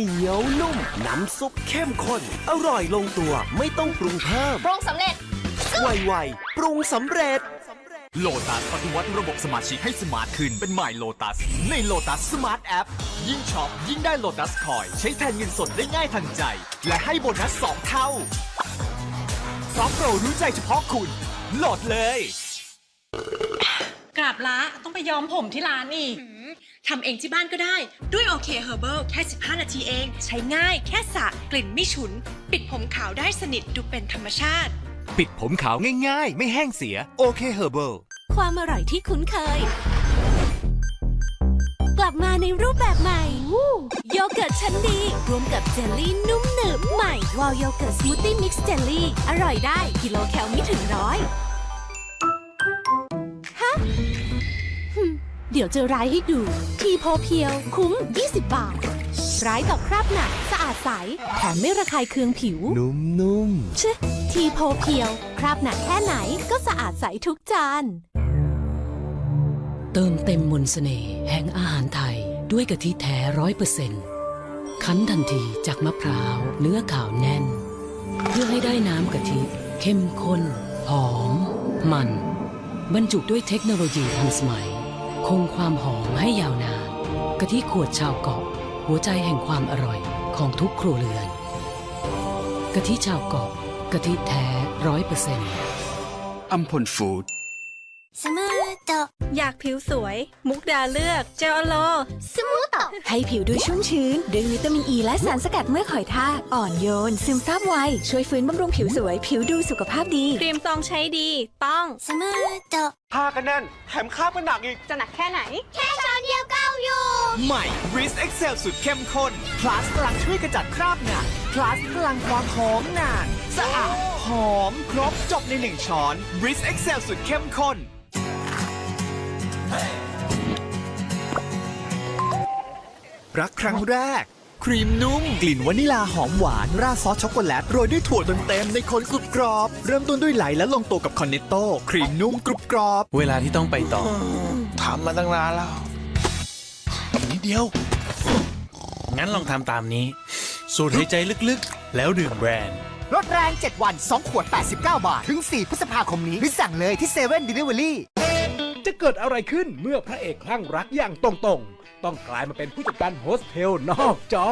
เหนียวนุ่ม น้ำซุปเข้มข้น อร่อยลงตัวไม่ต้องปรุงเพิ่ม ปรุงสำเร็จ ไวๆ ปรุงสำเร็จ โลตัสปฏิวัติระบบสมาชิกให้สมาร์ทขึ้นเป็นใหม่โลตัส ในโลตัสสมาร์ทแอปยิ่งช็อปยิ่งได้โลตัสคอย ใช้แทนเงินสดได้ง่ายทันใจ และให้โบนัส2เท่าพร้อมโปรรู้ใจเฉพาะคุณ โหลดเลย กราบละต้องไปย้อมผมที่ร้านอีก ทำเองที่บ้านก็ได้ ด้วยโอเคเฮอร์เบิลแค่ 15 นาทีเอง ใช้ง่ายแค่สระกลิ่นไม่ฉุน ปิดผมขาวได้สนิทดูเป็นธรรมชาติ ปิดผมขาวง่ายๆ ไม่แห้งเสียโอเคเฮอร์เบิลความอร่อยที่คุ้นเคย กลับมาในรูปแบบใหม่โยเกิร์ตชั้นดีรวมกับเจลลี่นุ่มหนึบใหม่วอลโยเกิร์ตสมูทตี้มิกซ์เจลลี่อร่อยได้กิโลแคลไม่ถึงร้อย เดี๋ยวจะร้ายให้ดู ทีโพเพียว คุ้ม 20 บาท ร้ายต่อคราบหนักสะอาดใส แถมไม่ระคายเคืองผิว นุ่มชะทีโพเพียว คราบหนักแค่ไหนก็สะอาดใสทุกจาน เติมเต็มมนต์เสน่ห์แห่งอาหารไทยด้วยกะทิแท้ร้อยเปอร์เซ็นต์คั้นทันทีจากมะพร้าวเนื้อขาวแน่น เพื่อให้ได้น้ำกะทิ เข้มข้น หอม มัน บรรจุด้วยเทคโนโลยีทันสมัย คงความหอมให้ยาวนานกะทิขวดชาวเกาะ หัวใจแห่งความอร่อยของทุกครัวเรือนกะทิชาวเกาะกะทิแท้ร้อยเปอร์เซ็นต์อัมพลฟู้ดสมูทโต อยากผิวสวย มุกดาเลือกเจลโล สมูทโตให้ผิวดูชุ่มชื้นด้วยวิตามินอ e ีและสารสกัดเมื่อกหอยทากอ่อนโยน ซึมซาบไว ช่วยฟื้นบำรุงผิวสวย ผิวดูสุขภาพดี ครีมซองใช้ดี ต้อง สมูทโตผ้ากันแน่น แถมคาบกันหนักอีก จะหนักแค่ไหน แค่ช้อนเดียวก็เอาอยู่ ใหม่ b r i s Excel สุดเข้มข้น plus พลังช่วยกระจัดคราบหนัก plus พลังความหอมนาน สะอาด หอม ครบ จบในหนึ่งช้อน b r i s Excel สุดเข้มข้น รักครั้งแรก ครีมนุ่ม กลิ่นวานิลาหอมหวาน ราดซอสช็อกโกแลตโรยด้วยถั่วเต็มๆในคนกรุบกรอบ เริ่มต้นด้วยไหลและลงตัวกับคอนเนตโต้ครีมนุ่มกรุบกรอบ เวลาที่ต้องไปต่อ ทำมาตั้งนานแล้วอีกนิดเดียว งั้นลองทำตามนี้ สูดหายใจลึกๆ แล้วดื่มแบรนด์ ลดแรง 7 วัน 2 ขวด 89 บาท ถึง 4 พฤษภาคมนี้หรือสั่งเลยที่เซเว่นดีลิเวอรี่ จะเกิดอะไรขึ้นเมื่อพระเอกคลั่งรักอย่างตรงๆ ต้องกลายมาเป็นผู้จัดการโฮสเทลนอกจอ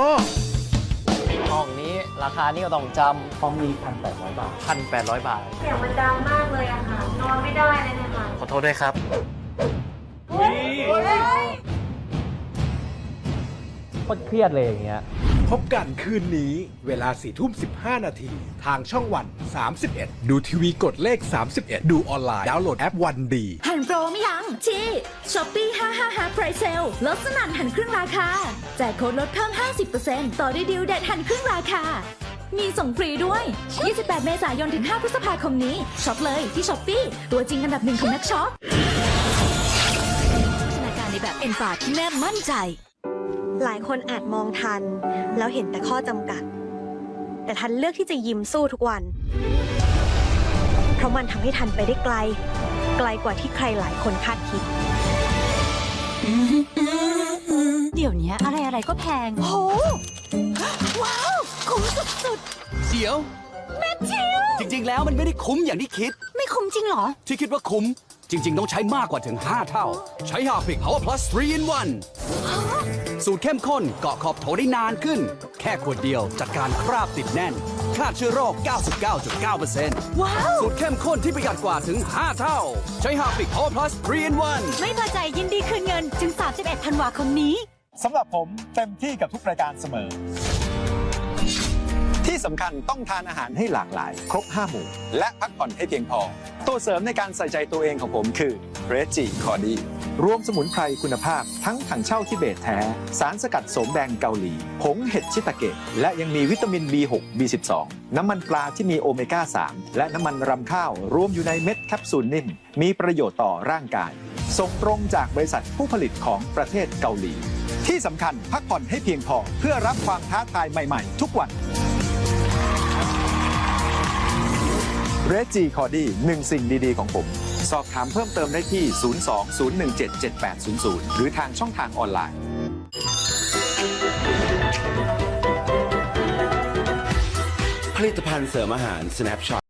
ห้องนี้ราคานี่ก็ต้องจำห้องนี้พันแปดร้อยบาทพันแปดร้อยบาท เสียงมันดังมากเลยอะค่ะ นอนไม่ได้เลยนะคะขอโทษด้วยครับ โคตรเครียดเลยอย่างเงี้ย พบกันคืนนี้ เวลา4ทุ่ม 15 นาที ทางช่องวัน 31 ดูทีวีกดเลข 31 ดูออนไลน์ ดาวน์โหลดแอปวันดีหันโปรไม่ยังที่ช้อปปี้555ไพรเซลลดสนั่นหันครึ่งราคาแจกโค้ดลดเพิ่ม 50%ต่อด้วยดิวเด็ดหันครึ่งราคา มีส่งฟรีด้วย 28 เมษายนถึง 5 พฤษภาคมนี้ช็อปเลยที่ช้อปปี้ตัวจริงอันดับหนึ่งของนักช็อปพัฒนาการในแบบเอ็นฟาที่แม่มั่นใจ หลายคนอาจมองทัน แล้วเห็นแต่ข้อจำกัด แต่ทันเลือกที่จะยิ้มสู้ทุกวัน เพราะมันทำให้ทันไปได้ไกล ไกลกว่าที่ใครหลายคนคาดคิด เดี๋ยวนี้อะไรอะไรก็แพง โห ว้าว คุ้มสุดเดี๋ยว ๆแมทธิว จริง ๆ แล้วมันไม่ได้คุ้มอย่างที่คิด ไม่คุ้มจริงเหรอ ที่คิดว่าคุ้ม จริง ๆ ต้องใช้มากกว่าถึง 5 เท่า ใช้ฮาปิก Power Plus 3 in 1 สูตรเข้มข้นเกาะขอบโถได้นานขึ้น แค่ขวดเดียวจัดการคราบติดแน่นฆ่าเชื้อโรค 99.9%ว้าว สูตรเข้มข้นที่ประหยัดกว่าถึง 5 เท่า ใช้ฮาปิก Power Plus 3 in 1ไม่พอใจยินดีคืนเงิน ถึง 31 ธันวาคมนี้สำหรับผมเต็มที่กับทุกรายการเสมอ ที่สำคัญต้องทานอาหารให้หลากหลาย ครบ 5 หมู่ และพักผ่อนให้เพียงพอ ตัวเสริมในการใส่ใจตัวเองของผมคือเรจิคอดีรวมสมุนไพรคุณภาพ ทั้งถังเช่าทิเบตแท้ สารสกัดโสมแดงเกาหลี ผงเห็ดชิตาเกะ และยังมีวิตามิน B6 B12 น้ำมันปลาที่มีโอเมก้า 3 และน้ำมันรำข้าว รวมอยู่ในเม็ดแคปซูลนิ่ม มีประโยชน์ต่อร่างกาย ส่งตรงจากบริษัทผู้ผลิตของประเทศเกาหลี ที่สำคัญพักผ่อนให้เพียงพอเพื่อรับความท้าทายใหม่ ๆ ทุกวัน เรจีคอดี้หนึ่งสิ่งดีๆของผม สอบถามเพิ่มเติมได้ที่ 020177800 หรือทางช่องทางออนไลน์ผลิตภัณฑ์เสริมอาหาร Snapshot